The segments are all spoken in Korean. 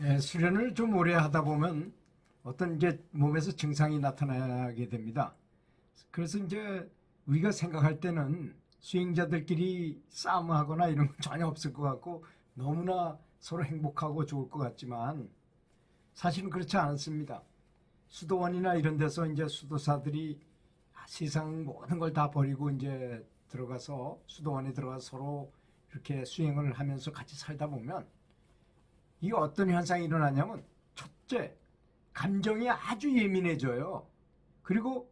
예, 수련을 좀 오래 하다 보면 어떤 이제 몸에서 증상이 나타나게 됩니다. 그래서 이제 우리가 생각할 때는 수행자들끼리 싸움하거나 이런 건 전혀 없을 것 같고 너무나 서로 행복하고 좋을 것 같지만 사실은 그렇지 않습니다. 수도원이나 이런 데서 이제 수도사들이 세상 모든 걸 다 버리고 이제 들어가서 수도원에 들어가서 서로 이렇게 수행을 하면서 같이 살다 보면 이 어떤 현상이 일어나냐면 첫째 감정이 아주 예민해져요. 그리고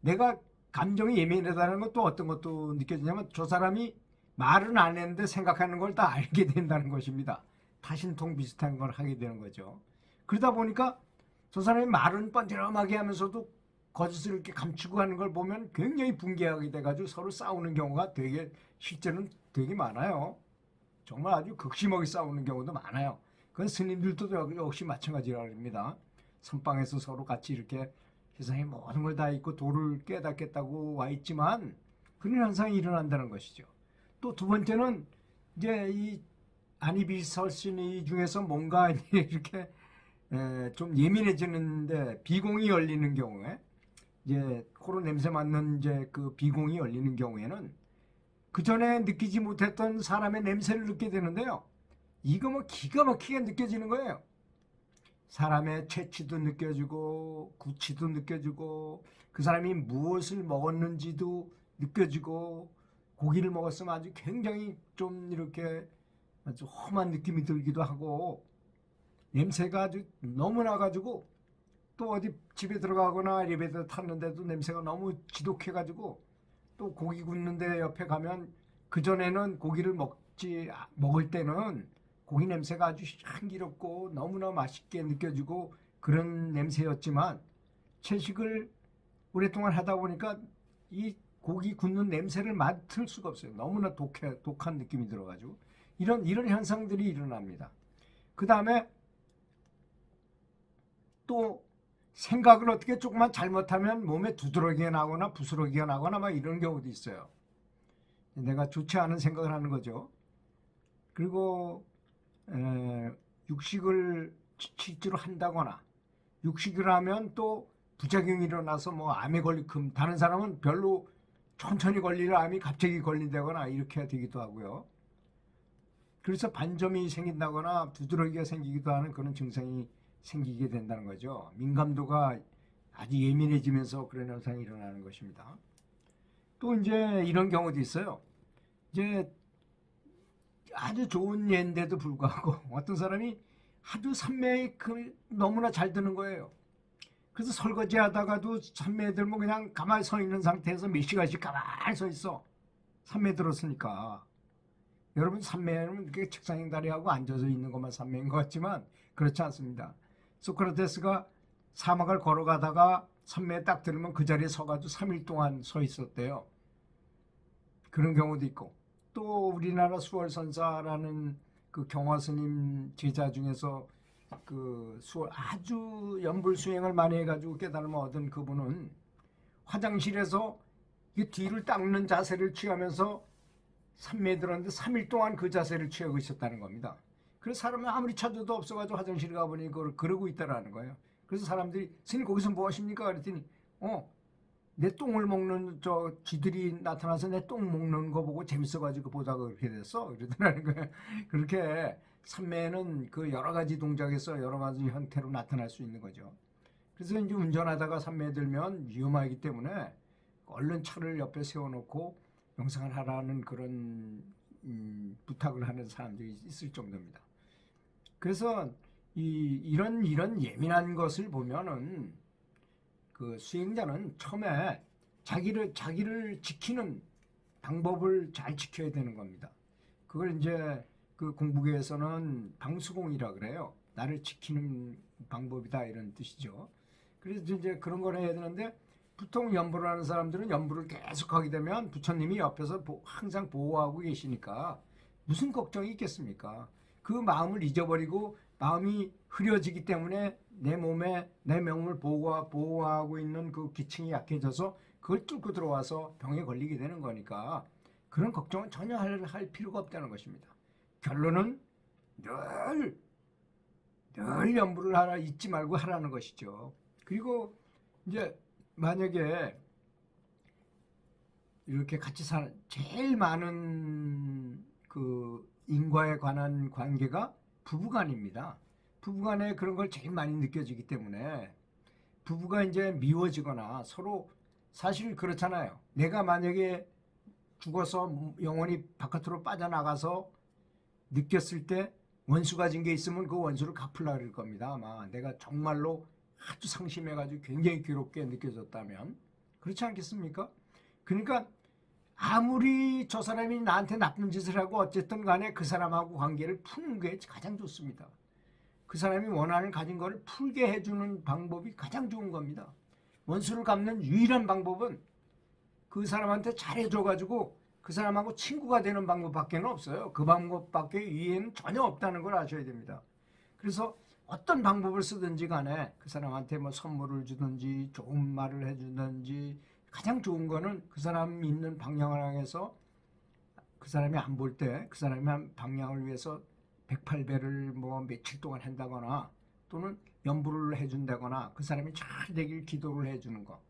내가 감정이 예민하다는 것도 어떤 것도 느껴지냐면 저 사람이 말은 안 했는데 생각하는 걸 다 알게 된다는 것입니다. 타신통 비슷한 걸 하게 되는 거죠. 그러다 보니까 저 사람이 말은 뻔뻔하게 하면서도 거짓을 이렇게 감추고 하는 걸 보면 굉장히 분개하게 돼가지고 서로 싸우는 경우가 되게 실제는 되게 많아요. 정말 아주 극심하게 싸우는 경우도 많아요. 그건 스님들도 역- 역시 마찬가지라고 합니다. 선방에서 서로 같이 이렇게 세상에 모든 걸 다 잊고 도를 깨닫겠다고 와 있지만 그런 현상이 일어난다는 것이죠. 또 두 번째는 이제 이 아니비설신이 중에서 뭔가 이렇게 에, 좀 예민해지는데 비공이 열리는 경우에 이제 코로 냄새 맡는 이제 그 비공이 열리는 경우에는 그 전에 느끼지 못했던 사람의 냄새를 느끼게 되는데요. 이거 뭐 기가 막히게 느껴지는 거예요. 사람의 채취도 느껴지고 구취도 느껴지고 그 사람이 무엇을 먹었는지도 느껴지고 고기를 먹었으면 아주 굉장히 좀 이렇게 아주 험한 느낌이 들기도 하고 냄새가 아주 너무 나가지고 또 어디 집에 들어가거나 엘리베이터 탔는데도 냄새가 너무 지독해가지고 또 고기 굽는데 옆에 가면 그 전에는 고기를 먹지 먹을 때는 고기 냄새가 아주 향기롭고 너무나 맛있게 느껴지고 그런 냄새였지만 채식을 오랫동안 하다 보니까 이 고기 굽는 냄새를 맡을 수가 없어요. 너무나 독해, 독한 느낌이 들어가지고 이런 이런 현상들이 일어납니다. 그 다음에 또 생각을 어떻게 조금만 잘못하면 몸에 두드러기가 나거나 부스러기가 나거나 막 이런 경우도 있어요. 내가 좋지 않은 생각을 하는 거죠. 그리고 에, 육식을 치- 실제로 한다거나 육식을 하면 또 부작용이 일어나서 뭐 암에 걸리 금 다른 사람은 별로 천천히 걸릴 암이 갑자기 걸린다거나 이렇게 되기도 하고요. 그래서 반점이 생긴다거나 두드러기가 생기기도 하는 그런 증상이 생기게 된다는 거죠. 민감도가 아주 예민해지면서 그런 현상이 일어나는 것입니다. 또 이제 이런 경우도 있어요. 이제 아주 좋은 예인데도 불구하고 어떤 사람이 아주 산매에 그 너무나 잘 드는 거예요. 그래서 설거지 하다가도 산매에 들면 그냥 가만히 서 있는 상태에서 몇 시간씩 가만히 서 있어. 산매에 들었으니까. 여러분 산매는 이렇게 책상에 다리하고 앉아서 있는 것만 산매인 것 같지만 그렇지 않습니다. 소크라테스가 사막을 걸어가다가 산매에 딱 들으면 그 자리에 서가지고 3일 동안 서 있었대요. 그런 경우도 있고 또 우리나라 수월선사라는 그 경화스님 제자 중에서 그 수월 아주 연불 수행을 많이 해가지고 깨달음을 얻은 그분은 화장실에서 이 뒤를 닦는 자세를 취하면서 산매에 들었는데 3일 동안 그 자세를 취하고 있었다는 겁니다. 그래서 사람이 아무리 찾아도 없어가지고 화장실 가보니 그걸 그러고 있다라는 거예요. 그래서 사람들이 스님 거기서 뭐 하십니까? 그랬더니 어 내 똥을 먹는 저 쥐들이 나타나서 내 똥 먹는 거 보고 재밌어가지고 보다가 그렇게 됐어. 그러더라는 거예요. 그렇게 산매는 그 여러 가지 동작에서 여러 가지 형태로 나타날 수 있는 거죠. 그래서 이제 운전하다가 산매에 들면 위험하기 때문에 얼른 차를 옆에 세워놓고 명상을 하라는 그런 음, 부탁을 하는 사람들이 있을 정도입니다. 그래서 이, 이런 이런 예민한 것을 보면은 그 수행자는 처음에 자기를 자기를 지키는 방법을 잘 지켜야 되는 겁니다. 그걸 이제 그 공부계에서는 방수공이라 그래요. 나를 지키는 방법이다 이런 뜻이죠. 그래서 이제 그런 걸 해야 되는데 보통 연부를 하는 사람들은 연부를 계속 하게 되면 부처님이 옆에서 보- 항상 보호하고 계시니까 무슨 걱정이 있겠습니까? 그 마음을 잊어버리고 마음이 흐려지기 때문에 내 몸에 내 명을 보호하, 보호하고 있는 그 기층이 약해져서 그걸 뚫고 들어와서 병에 걸리게 되는 거니까 그런 걱정은 전혀 할, 할 필요가 없다는 것입니다. 결론은 늘늘 연부를 하라 잊지 말고 하라는 것이죠. 그리고 이제 만약에 이렇게 같이 살 제일 많은 그 인과에 관한 관계가 부부간입니다. 부부간에 그런 걸 제일 많이 느껴지기 때문에 부부가 이제 미워지거나 서로 사실 그렇잖아요. 내가 만약에 죽어서 영혼이 바깥으로 빠져나가서 느꼈을 때 원수가 진 게 있으면 그 원수를 갚으려 그럴 겁니다. 아마 내가 정말로 아주 상심해가지고 굉장히 괴롭게 느껴졌다면 그렇지 않겠습니까? 그러니까 아무리 저 사람이 나한테 나쁜 짓을 하고 어쨌든 간에 그 사람하고 관계를 푸는 게 가장 좋습니다. 그 사람이 원한을 가진 것을 풀게 해주는 방법이 가장 좋은 겁니다. 원수를 갚는 유일한 방법은 그 사람한테 잘해줘가지고 그 사람하고 친구가 되는 방법밖에 없어요. 그 방법밖에 위에는 전혀 없다는 걸 아셔야 됩니다. 그래서 어떤 방법을 쓰든지 간에 그 사람한테 뭐 선물을 주든지 좋은 말을 해주든지 가장 좋은 거는 그 사람 있는 방향을 향해서 그 사람이 안 볼 때 그 사람이 한 방향을 위해서 108배를 뭐 며칠 동안 한다거나 또는 연부를 해준다거나 그 사람이 잘 되길 기도를 해주는 거.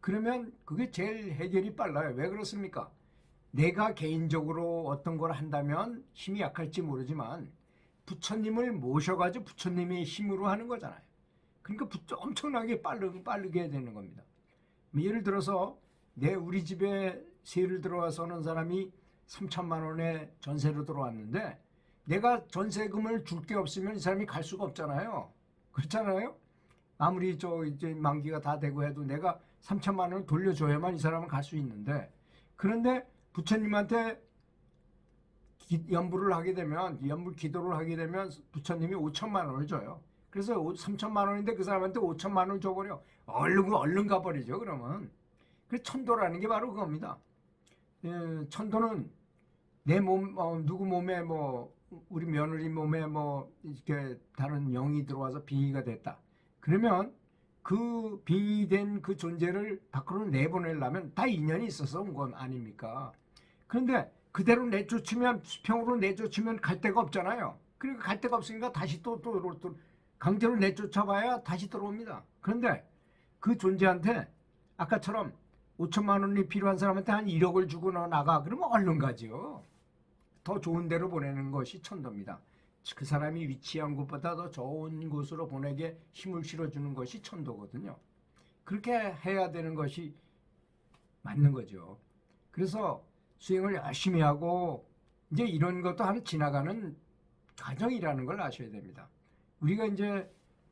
그러면 그게 제일 해결이 빨라요. 왜 그렇습니까? 내가 개인적으로 어떤 걸 한다면 힘이 약할지 모르지만 부처님을 모셔가지고 부처님의 힘으로 하는 거잖아요. 그러니까 부- 엄청나게 빠르, 빠르게 되는 겁니다. 뭐 예를 들어서 내 우리 집에 세를 들어와서 는 사람이 3천만 원의 전세로 들어왔는데 내가 전세금을 줄 게 없으면 이 사람이 갈 수가 없잖아요. 그렇잖아요. 아무리 저 이제 만기가 다 되고 해도 내가 3천만 원을 돌려줘야만 이 사람은 갈 수 있는데 그런데 부처님한테 기- 연부를 하게 되면 연부 기도를 하게 되면 부처님이 5천만 원을 줘요. 그래서 3천만 원인데 그 사람한테 5천만 원을 줘버려. 얼른 얼른 가버리죠. 그러면 그 천도라는 게 바로 그겁니다. 예, 천도는 내 몸, 어, 누구 몸에 뭐 우리 며느리 몸에 뭐 이렇게 다른 영이 들어와서 빙의가 됐다. 그러면 그 빙의된 그 존재를 밖으로 내보내려면 다 인연이 있어서 온 건 아닙니까? 그런데 그대로 내쫓으면 수평으로 내쫓으면 갈 데가 없잖아요. 그러니까 갈 데가 없으니까 다시 또, 또, 또, 또 강제로 내쫓아봐야 다시 들어옵니다. 그런데 그 존재한테 아까처럼 5천만 원이 필요한 사람한테 한 1억을 주고 너 나가 그러면 얼른 가지요. 더 좋은 데로 보내는 것이 천도입니다. 그 사람이 위치한 곳보다 더 좋은 곳으로 보내게 힘을 실어주는 것이 천도거든요. 그렇게 해야 되는 것이 맞는 거죠. 그래서 수행을 열심히 하고 이제 이런 것도 하나 지나가는 과정이라는 걸 아셔야 됩니다. 우리가 이제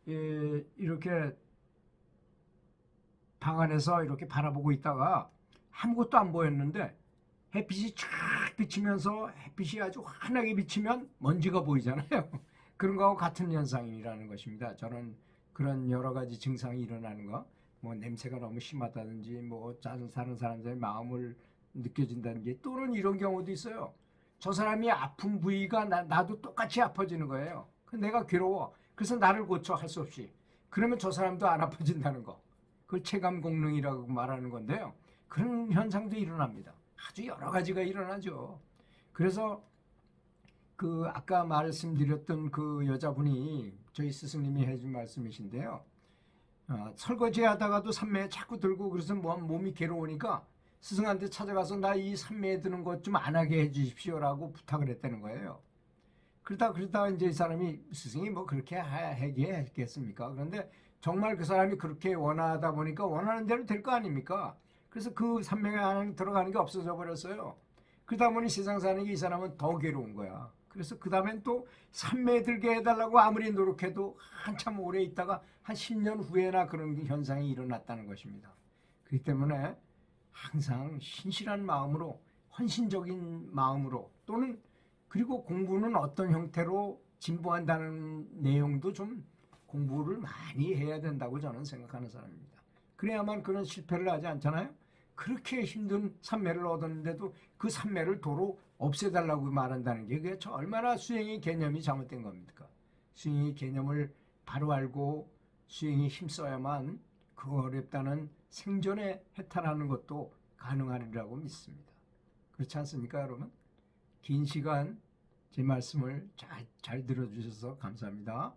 예, 이렇게 방 안에서 이렇게 바라보고 있다가 아무것도 안 보였는데 햇빛이 쫙 비치면서 햇빛이 아주 환하게 비치면 먼지가 보이잖아요. 그런 거하고 같은 현상이라는 것입니다. 저는 그런 여러 가지 증상이 일어나는 거, 뭐 냄새가 너무 심하다든지, 뭐 사는 사는 사람들의 마음을 느껴진다든지, 또는 이런 경우도 있어요. 저 사람이 아픈 부위가 나, 나도 똑같이 아파지는 거예요. 그 내가 괴로워. 그래서 나를 고쳐 할 수 없이. 그러면 저 사람도 안 아파진다는 거. 그걸 체감 공능이라고 말하는 건데요. 그런 현상도 일어납니다. 아주 여러 가지가 일어나죠. 그래서 그 아까 말씀드렸던 그 여자분이 저희 스승님이 해준 말씀이신데요. 어, 설거지 하다가도 산매에 자꾸 들고 그래서 뭐 몸이 괴로우니까 스승한테 찾아가서 나 이 산매에 드는 것 좀 안 하게 해 주십시오라고 부탁을 했다는 거예요. 그러다 그러다 이제 이 사람이 스승이 뭐 그렇게 하게 했겠습니까? 그런데 정말 그 사람이 그렇게 원하다 보니까 원하는 대로 될 거 아닙니까? 그래서 그 산명에 안에 들어가는 게 없어져 버렸어요. 그러다 보니 세상 사는 게 이 사람은 더 괴로운 거야. 그래서 그 다음엔 또 산매에 들게 해달라고 아무리 노력해도 한참 오래 있다가 한 10년 후에나 그런 현상이 일어났다는 것입니다. 그렇기 때문에 항상 신실한 마음으로 헌신적인 마음으로 또는 그리고 공부는 어떤 형태로 진보한다는 내용도 좀 공부를 많이 해야 된다고 저는 생각하는 사람입니다. 그래야만 그런 실패를 하지 않잖아요. 그렇게 힘든 산매를 얻었는데도 그 산매를 도로 없애달라고 말한다는 게 그게 저 얼마나 수행의 개념이 잘못된 겁니까? 수행의 개념을 바로 알고 수행에 힘써야만 그 어렵다는 생존에 해탈하는 것도 가능하리라고 믿습니다. 그렇지 않습니까, 여러분? 긴 시간 제 말씀을 잘, 잘 들어주셔서 감사합니다.